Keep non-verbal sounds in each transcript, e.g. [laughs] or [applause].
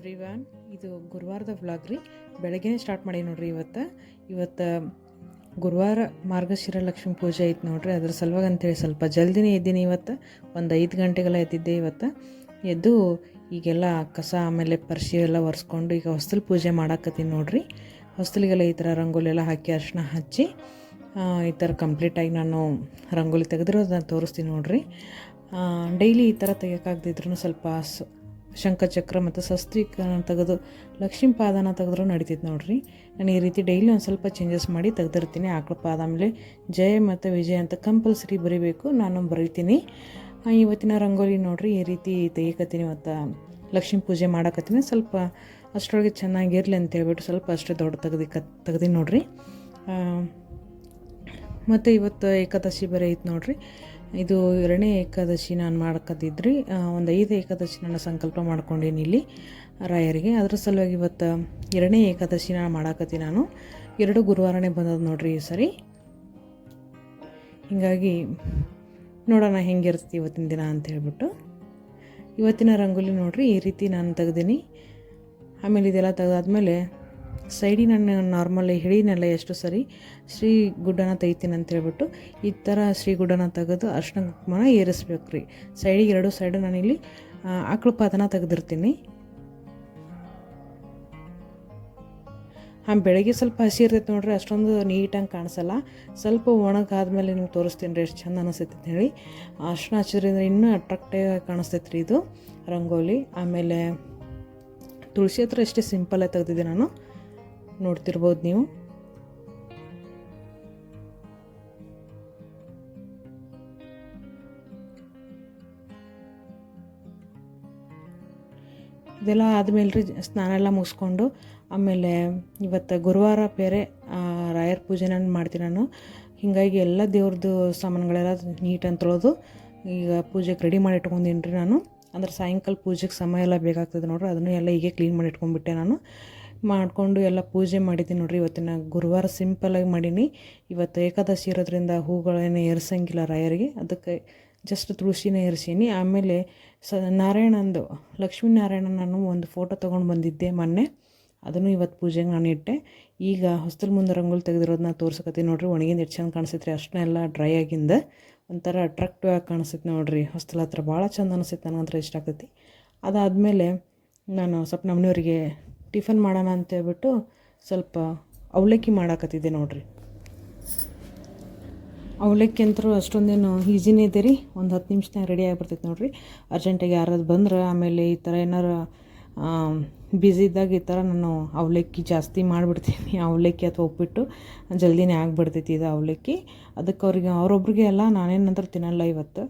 Everyone ಇದು ಗುರುವಾರದ vlog ರೀ. ಬೆಳಗ್ಗೆ ಸ್ಟಾರ್ಟ್ ಮಾಡಿ ನೋಡ್ರಿ ಇವತ್ತು. ಇವತ್ತು ಗುರುವಾರ ಮಾರ್ಗಶಿರ ಲಕ್ಷ್ಮಿ ಪೂಜೆ ಐತೆ ನೋಡ್ರಿ. ಅದ್ರ ಸಲುವಾಗಿ ಅಂತೇಳಿ ಸ್ವಲ್ಪ ಜಲ್ದಿನೇ ಇದ್ದೀನಿ ಇವತ್ತು. ಒಂದು ಐದು ಗಂಟೆಗೆಲ್ಲ ಎದ್ದಿದ್ದೆ ಇವತ್ತು. ಎದ್ದು ಈಗೆಲ್ಲ ಕಸ ಆಮೇಲೆ ಪರ್ಶಿ ಎಲ್ಲ ಒರೆಸ್ಕೊಂಡು ಈಗ ಹೊಸ್ತಲು ಪೂಜೆ ಮಾಡಾಕತ್ತೀನಿ ನೋಡ್ರಿ. ಹೊಸ್ತಲಿಗೆಲ್ಲ ಈ ಥರ ರಂಗೋಲಿ ಎಲ್ಲ ಹಾಕಿ ಅರ್ಶಿನ ಹಚ್ಚಿ ಈ ಥರ ಕಂಪ್ಲೀಟಾಗಿ ನಾನು ರಂಗೋಲಿ ತೆಗೆದಿರೋದನ್ನ ತೋರಿಸ್ತೀನಿ ನೋಡ್ರಿ. ಡೈಲಿ ಈ ಥರ ತೆಗಿಯೋಕ್ಕಾಗ್ದಿದ್ರೂ ಸ್ವಲ್ಪ ಶಂಖಚಕ್ರ ಮತ್ತು ಸಸ್ತ್ರೀಕರಣ ತೆಗೆದು ಲಕ್ಷ್ಮೀ ಪಾದನ ತೆಗೆದ್ರೂ ನಡೀತಿತ್ತು ನೋಡ್ರಿ. ನಾನು ಈ ರೀತಿ ಡೈಲಿ ಒಂದು ಸ್ವಲ್ಪ ಚೇಂಜಸ್ ಮಾಡಿ ತೆಗೆದಿರ್ತೀನಿ. ಆಕಳ ಪಾದ ಆಮೇಲೆ ಜಯ ಮತ್ತು ವಿಜಯ ಅಂತ ಕಂಪಲ್ಸರಿ ಬರೀಬೇಕು. ನಾನು ಬರೀತೀನಿ. ಇವತ್ತಿನ ರಂಗೋಲಿ ನೋಡ್ರಿ, ಈ ರೀತಿ ತೆಗಿಕತ್ತೀನಿ ಮತ್ತು ಲಕ್ಷ್ಮೀ ಪೂಜೆ ಮಾಡಕತ್ತೀನಿ. ಸ್ವಲ್ಪ ಅಷ್ಟರೊಳಗೆ ಚೆನ್ನಾಗಿರಲಿ ಅಂತ ಹೇಳ್ಬಿಟ್ಟು ಸ್ವಲ್ಪ ಅಷ್ಟೇ ದೊಡ್ಡ ತೆಗ್ದಿಕ, ತೆಗ್ದೀನಿ ನೋಡ್ರಿ. ನೋಡಿರಿ ಮತ್ತು ಇವತ್ತು ಏಕಾದಶಿ ಬೇರೆ ಐತೆ ನೋಡ್ರಿ. ಇದು ಎರಡನೇ ಏಕಾದಶಿ ನಾನು ಮಾಡಕತ್ತಿದ್ರಿ. ಒಂದು ಐದು ಏಕಾದಶಿ ನಾನು ಸಂಕಲ್ಪ ಮಾಡ್ಕೊಂಡೀನಿ ಇಲ್ಲಿ ರಾಯರಿಗೆ. ಅದ್ರ ಸಲುವಾಗಿ ಇವತ್ತು ಎರಡನೇ ಏಕಾದಶಿ ನಾನು ಮಾಡಾಕತ್ತಿ ನಾನು. ಎರಡು ಗುರುವಾರನೇ ಬಂದದ್ದು ನೋಡ್ರಿ ಈ ಸರಿ. ಹೀಗಾಗಿ ನೋಡೋಣ ಹೆಂಗಿರ್ತೈತಿ ಇವತ್ತಿನ ದಿನ ಅಂತ ಹೇಳ್ಬಿಟ್ಟು. ಇವತ್ತಿನ ರಂಗೋಲಿ ನೋಡ್ರಿ ಈ ರೀತಿ ನಾನು ತೆಗ್ದೀನಿ. ಆಮೇಲೆ ಇದೆಲ್ಲ ತೆಗೆದಾದ್ಮೇಲೆ ಸೈಡಿ ನಾನು ನಾರ್ಮಲ್ ಹಿಡಿನೆಲ್ಲ ಎಷ್ಟು ಸರಿ? ಶ್ರೀ ಗುಡ್ಡನ ತೆಗಿತೀನಿ ಅಂತ ಹೇಳ್ಬಿಟ್ಟು ಈ ಥರ ಶ್ರೀ ಗುಡ್ಡನ ತೆಗೆದು ಅರ್ಶಿನ ಕುಂಕುಮನ ಏರಿಸ್ಬೇಕು ರೀ. ಸೈಡಿಗೆ ಎರಡು ಸೈಡು ನಾನಿಲ್ಲಿ ಆಕಳು ಪಾದನ ತೆಗೆದಿರ್ತೀನಿ. ಹಾಂ, ಬೆಳಗ್ಗೆ ಸ್ವಲ್ಪ ಹಸಿ ಇರ್ತೈತೆ ನೋಡ್ರಿ, ಅಷ್ಟೊಂದು ನೀಟಾಗಿ ಕಾಣಿಸಲ್ಲ. ಸ್ವಲ್ಪ ಒಣಗಾದ್ಮೇಲೆ ನಿಮ್ಗೆ ತೋರಿಸ್ತೀನಿ ರೀ, ಎಷ್ಟು ಚಂದ ಅನಿಸ್ತೈತೆ ಅಂತ ಹೇಳಿ. ಅರ್ಶಿನ ಹಚ್ಚಿದ್ರಿಂದ ಇನ್ನೂ ಅಟ್ರಾಕ್ಟಿವ್ ಕಾಣಿಸ್ತೈತೆ ರೀ ಇದು, ರಂಗೋಲಿ. ಆಮೇಲೆ ತುಳಸಿ ಹತ್ರ ಅಷ್ಟೇ ಸಿಂಪಲಾಗಿ ತೆಗ್ದಿದ್ದೆ ನಾನು. ನೋಡ್ತಿರ್ಬೋದು ನೀವು. ಇದೆಲ್ಲ ಆದಮೇಲೆ ರೀ ಸ್ನಾನ ಎಲ್ಲ ಮುಗಿಸ್ಕೊಂಡು, ಆಮೇಲೆ ಇವತ್ತು ಗುರುವಾರ ಬೇರೆ ರಾಯರ್ ಪೂಜೆ ನಾನು ಮಾಡ್ತೀನಿ ನಾನು. ಹೀಗಾಗಿ ಎಲ್ಲ ದೇವ್ರದ್ದು ಸಾಮಾನುಗಳೆಲ್ಲ ನೀಟಾಗಿ ತೊಳೆದು, ಈಗ ಪೂಜೆಗೆ ರೆಡಿ ಮಾಡಿ ಇಟ್ಕೊಂಡಿನ್ರಿ ರೀ ನಾನು. ಅಂದ್ರೆ ಸಾಯಂಕಾಲ ಪೂಜೆಗೆ ಸಮಯ ಎಲ್ಲ ಬೇಕಾಗ್ತದೆ ನೋಡ್ರಿ, ಅದನ್ನು ಎಲ್ಲ ಹೀಗೆ ಕ್ಲೀನ್ ಮಾಡಿ ಇಟ್ಕೊಂಡ್ಬಿಟ್ಟೆ ನಾನು. ಮಾಡಿಕೊಂಡು ಎಲ್ಲ ಪೂಜೆ ಮಾಡಿದ್ದೀನಿ ನೋಡ್ರಿ. ಇವತ್ತಿನ ಗುರುವಾರ ಸಿಂಪಲಾಗಿ ಮಾಡೀನಿ. ಇವತ್ತು ಏಕಾದಶಿ ಇರೋದ್ರಿಂದ ಹೂಗಳೇನು ಏರ್ಸಂಗಿಲ್ಲ ರಾಯರಿಗೆ. ಅದಕ್ಕೆ ಜಸ್ಟ್ ತುಳಸಿನ ಏರ್ಸೀನಿ. ಆಮೇಲೆ ಸ ನಾರಾಯಣಂದು ಲಕ್ಷ್ಮೀನಾರಾಯಣ ನಾನು ಒಂದು ಫೋಟೋ ತೊಗೊಂಡು ಬಂದಿದ್ದೆ ಮೊನ್ನೆ. ಅದನ್ನು ಇವತ್ತು ಪೂಜೆಗೆ ನಾನು ಇಟ್ಟೆ. ಈಗ ಹೊಸ್ತಲ್ ಮುಂದೆ ರಂಗೋಲಿ ತೆಗೆದಿರೋದನ್ನ ತೋರ್ಸಕತ್ತೀನಿ ನೋಡ್ರಿ. ಒಣಗಿಂದ ಎಷ್ಟು ಚೆಂದ ಕಾಣಿಸ್ತೈತೆ ಅಷ್ಟನ್ನೆಲ್ಲ ಡ್ರೈ ಆಗಿಂದ ಒಂಥರ ಅಟ್ರಾಕ್ಟಿವ್ ಆಗಿ ಕಾಣಿಸ್ತೈತೆ ನೋಡ್ರಿ. ಹೊಸ್ತಲ್ ಹತ್ರ ಭಾಳ ಚಂದ ಅನಿಸ್ತೈತೆ ನನಗಂತ್ರ ಇಷ್ಟ ಆಗ್ತೈತಿ. ಅದಾದಮೇಲೆ ನಾನು ಸ್ವಲ್ಪ ನಮ್ಮನೆಯವರಿಗೆ ಟಿಫನ್ ಮಾಡೋಣ ಅಂತ ಹೇಳ್ಬಿಟ್ಟು ಸ್ವಲ್ಪ ಅವಲಕ್ಕಿ ಮಾಡಾಕತ್ತಿದ್ದೆ ನೋಡಿರಿ. ಅವಲಕ್ಕಿ ಅಂತರೂ ಅಷ್ಟೊಂದೇನು ಈಸಿನೇ ಇದೆ ರೀ. ಒಂದು ಹತ್ತು ನಿಮಿಷನಾಗ ರೆಡಿ ಆಗಿಬಿಡ್ತೈತೆ ನೋಡಿರಿ. ಅರ್ಜೆಂಟಾಗಿ ಯಾರಾದ್ರು ಬಂದ್ರೆ ಆಮೇಲೆ ಈ ಥರ ಏನಾರು ಬ್ಯುಸಿ ಇದ್ದಾಗ ಈ ಥರ ನಾನು ಅವಲಕ್ಕಿ ಜಾಸ್ತಿ ಮಾಡಿಬಿಡ್ತೀನಿ. [laughs] ಅವಲಕ್ಕಿ ಅಥವಾ ಉಪ್ಪಿಟ್ಟು ಜಲ್ದಿನೇ ಆಗಿಬಿಡ್ತೈತಿ ಇದು ಅವಲಕ್ಕಿ. ಅದಕ್ಕೆ ಅವ್ರಿಗೆ, ಅವರೊಬ್ರಿಗೆ ಎಲ್ಲ ನಾನೇನಂದ್ರೆ ತಿನ್ನಲ್ಲ ಇವತ್ತು.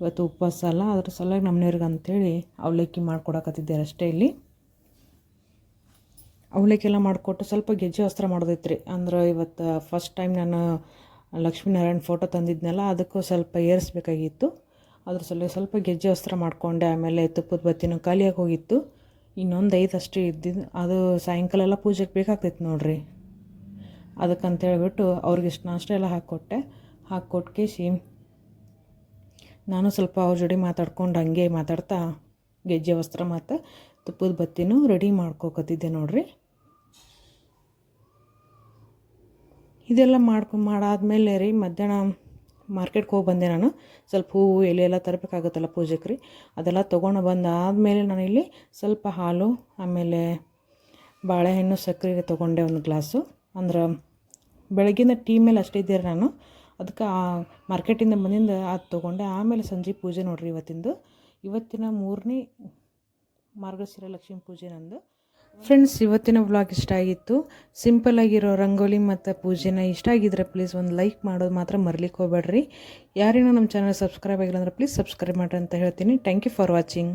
ಇವತ್ತು ಉಪವಾಸ ಅಲ್ಲ. ಅದ್ರ ಸಲುವಾಗಿ ನಮ್ಮನೆಯವ್ರಿಗೆ ಅಂಥೇಳಿ ಅವಲಕ್ಕಿ ಮಾಡ್ಕೊಡಕತ್ತಿದ್ದೆ ಅಷ್ಟೇ ಇಲ್ಲಿ. ಅವಲಕ್ಕಿ ಎಲ್ಲ ಮಾಡಿಕೊಟ್ಟು ಸ್ವಲ್ಪ ಗೆಜ್ಜೆ ವಸ್ತ್ರ ಮಾಡೋದೈತೆ ರೀ ಅಂದ್ರೆ ಇವತ್ತು ಫಸ್ಟ್ ಟೈಮ್ ನಾನು ಲಕ್ಷ್ಮೀನಾರಾಯಣ ಫೋಟೋ ತಂದಿದ್ನಲ್ಲ, ಅದಕ್ಕೂ ಸ್ವಲ್ಪ ಏರಿಸ್ಬೇಕಾಗಿತ್ತು. ಅದ್ರ ಸಲ ಸ್ವಲ್ಪ ಗೆಜ್ಜೆ ವಸ್ತ್ರ ಮಾಡಿಕೊಂಡೆ, ಆಮೇಲೆ ತುಪ್ಪದ ಬತ್ತಿನೂ ಖಾಲಿಯಾಗಿ ಹೋಗಿತ್ತು. ಇನ್ನೊಂದು ಐದು ಅಷ್ಟು ಇದ್ದಿದ್ದು ಅದು ಸಾಯಂಕಾಲ ಎಲ್ಲ ಪೂಜೆಗೆ ಬೇಕಾಗ್ತೈತೆ ನೋಡಿರಿ. ಅದಕ್ಕಂತ ಹೇಳ್ಬಿಟ್ಟು ಅವ್ರಿಗೆ ಇಷ್ಟು ನಾಷ್ಟ ಎಲ್ಲ ಹಾಕ್ಕೊಟ್ಟೆ. ಹಾಕ್ಕೊಟ್ಟು ಕೇಸಿ ನಾನು ಸ್ವಲ್ಪ ಅವ್ರ ಜೋಡಿ ಮಾತಾಡ್ಕೊಂಡು ಹಂಗೆ ಮಾತಾಡ್ತಾ ಗೆಜ್ಜೆ ವಸ್ತ್ರ ಮತ್ತು ತುಪ್ಪದ ಬತ್ತಿನೂ ರೆಡಿ ಮಾಡ್ಕೋಕತ್ತಿದ್ದೆ ನೋಡ್ರಿ. ಇದೆಲ್ಲ ಮಾಡ್ಕೊ, ಮಾಡಾದಮೇಲೆ ರೀ ಮಧ್ಯಾಹ್ನ ಮಾರ್ಕೆಟ್ಗೆ ಹೋಗಿ ಬಂದೆ ನಾನು. ಸ್ವಲ್ಪ ಹೂವು, ಎಲೆ ಎಲ್ಲ ತರಬೇಕಾಗುತ್ತಲ್ಲ ಪೂಜೆಗೆ ರೀ ಅದೆಲ್ಲ ತೊಗೊಂಡು ಬಂದಾದಮೇಲೆ ನಾನು ಇಲ್ಲಿ ಸ್ವಲ್ಪ ಹಾಲು, ಆಮೇಲೆ ಬಾಳೆಹಣ್ಣು ಸಕ್ಕರೆ ತೊಗೊಂಡೆ ಒಂದು ಗ್ಲಾಸು. ಅಂದ್ರೆ ಬೆಳಗ್ಗಿಂದ ಟೀ ಮೇಲೆ ಅಷ್ಟೇ ಇದ್ದೀರಿ ನಾನು. ಅದಕ್ಕೆ ಮಾರ್ಕೆಟಿಂದ ಮನೆಯಿಂದ ಅದು ತೊಗೊಂಡೆ. ಆಮೇಲೆ ಸಂಜೆ ಪೂಜೆ ನೋಡ್ರಿ ಇವತ್ತಿಂದು. ಇವತ್ತಿನ ಮೂರನೇ ಮಾರ್ಗಶಿರ ಲಕ್ಷ್ಮೀ ಪೂಜೆ ನಂದು. ಫ್ರೆಂಡ್ಸ್ ಇವತ್ತಿನ ವ್ಲಾಗ್ ಇಷ್ಟ ಆಗಿತ್ತು. ಸಿಂಪಲ್ ಆಗಿರೋ ರಂಗೋಲಿ ಮತ್ತು ಪೂಜೆನ ಇಷ್ಟ ಆಗಿದ್ರೆ ಪ್ಲೀಸ್ ಒಂದು ಲೈಕ್ ಮಾಡೋದು ಮಾತ್ರ ಮರ್ಲಿಕ್ಕೆ ಹೋಗ್ಬೇಡ್ರಿ. ಯಾರೇನೋ ನಮ್ಮ ಚಾನಲ್ ಸಬ್ಸ್ಕ್ರೈಬ್ ಆಗಿಲ್ಲ ಅಂದರೆ ಪ್ಲೀಸ್ ಸಬ್ಸ್ಕ್ರೈಬ್ ಮಾಡ್ರಿ ಅಂತ ಹೇಳ್ತೀನಿ. Thank you for watching